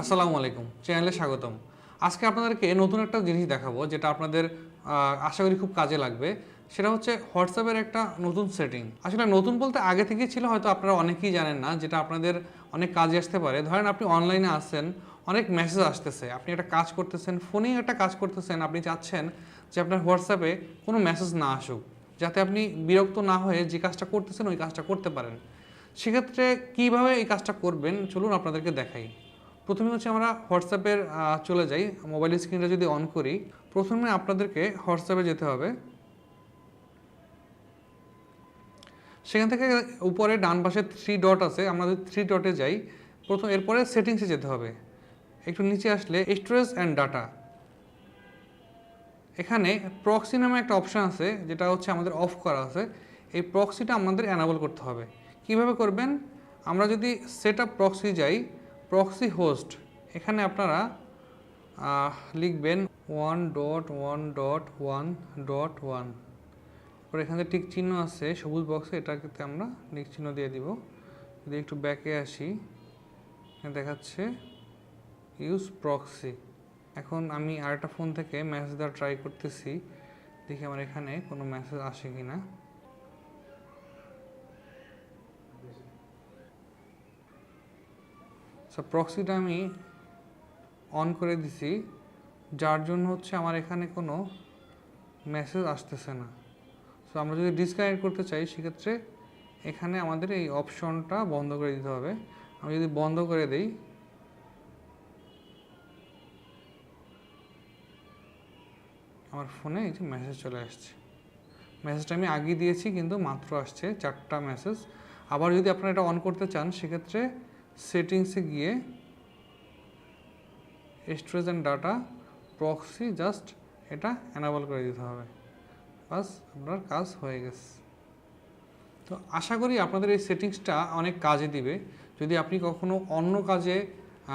আসসালামু আলাইকুম, চ্যানেলে স্বাগতম। আজকে আপনাদেরকে নতুন একটা জিনিস দেখাবো, যেটা আপনাদের আশা করি খুব কাজে লাগবে। সেটা হচ্ছে হোয়াটসঅ্যাপের একটা নতুন সেটিং আসলে নতুন বলতে আগে থেকেই ছিল, হয়তো আপনারা অনেকেই জানেন না, যেটা আপনাদের অনেক কাজে আসতে পারে। ধরেন আপনি অনলাইনে আসছেন, অনেক মেসেজ আসতেছে, আপনি একটা কাজ করতেছেন ফোনেই একটা কাজ করতেছেন, আপনি চাচ্ছেন যে আপনার হোয়াটসঅ্যাপে কোনো মেসেজ না আসুক, যাতে আপনি বিরক্ত না হয়ে যে কাজটা করতেছেন, ওই কাজটা করতে পারেন। সেক্ষেত্রে কীভাবে এই কাজটা করবেন, চলুন আপনাদেরকে দেখাই। প্রথমে হচ্ছে আমরা হোয়াটসঅ্যাপের চলে যাই মোবাইল স্ক্রিনটা যদি অন করি, প্রথমে আপনাদেরকে হোয়াটসঅ্যাপে যেতে হবে। সেখান থেকে উপরে ডান পাশে থ্রি ডট আছে, আমরা যদি থ্রি ডটে যাই, প্রথম, এরপরে সেটিংসে যেতে হবে। একটু নিচে আসলে স্টোরেজ অ্যান্ড ডাটা। এখানে প্রক্সি নামে একটা অপশন আছে, যেটা হচ্ছে আমাদের অফ করা আছে। এই প্রক্সিটা আমাদের অ্যানাবল করতে হবে। কীভাবে করবেন? আমরা যদি সেট আপ প্রক্সি যাই প্রক্সি হোস্ট এখানে আপনারা লিখবেন one dot one dot one dot one পরে এখানে টিক চিহ্ন আছে, সবুজ বক্সে এটাকে আমরা টিক চিহ্ন দিয়ে দিব। যদি একটু ব্যাকে আসি দেখাচ্ছে ইউজ প্রক্সি এখন আমি আরেকটা ফোন থেকে মেসেজ দেওয়ার ট্রাই করতেছি, দেখি আমার এখানে কোনো মেসেজ আসে কি না সো প্রক্সিটা আমি অন করে দিছি, যার জন্য হচ্ছে আমার এখানে কোনো মেসেজ আসতেছে না। সো আমরা যদি ডিসকানেক্ট করতে চাই, সেক্ষেত্রে এখানে আমাদের এই অপশনটা বন্ধ করে দিতে হবে। আমি যদি বন্ধ করে দিই, আমার ফোনে এই যে মেসেজ চলে আসছে। মেসেজটা আমি আগে দিয়েছি, কিন্তু মাত্র আসছে চারটা মেসেজ আবার যদি আপনারা এটা অন করতে চান, সেক্ষেত্রে সেটিংসে গিয়ে স্টোরেজ ডাটা প্রক্সি জাস্ট এটা অ্যানাবল করে দিতে হবে। বাস, আপনার কাজ হয়ে গেছে। তো আশা করি আপনাদের এই সেটিংসটা অনেক কাজে দিবে। যদি আপনি কখনো অন্য কাজে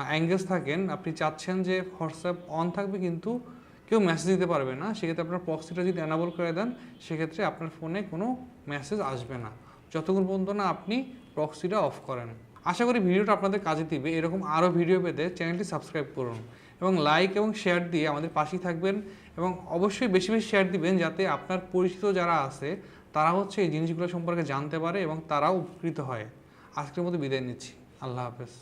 অ্যাঙ্গেজ থাকেন, আপনি চাচ্ছেন যে হোয়াটসঅ্যাপ অন থাকবে কিন্তু কেউ মেসেজ দিতে পারবে না, সেক্ষেত্রে আপনার প্রক্সিটা যদি অ্যানাবল করে দেন, সেক্ষেত্রে আপনার ফোনে কোনো মেসেজ আসবে না। যতক্ষণ পর্যন্ত না আপনি প্রক্সিটা অফ করেন। আশা করি ভিডিওটা আপনাদের কাজে দিবে। এরকম আরও ভিডিও পেতে চ্যানেলটি সাবস্ক্রাইব করুন এবং লাইক এবং শেয়ার দিয়ে আমাদের পাশেই থাকবেন এবং অবশ্যই বেশি বেশি শেয়ার দিবেন যাতে আপনার পরিচিত যারা আছে, তারা হচ্ছে এই জিনিসগুলো সম্পর্কে জানতে পারে এবং তারাও উপকৃত হয়। আজকের মতো বিদায় নিচ্ছি। আল্লাহ হাফেজ।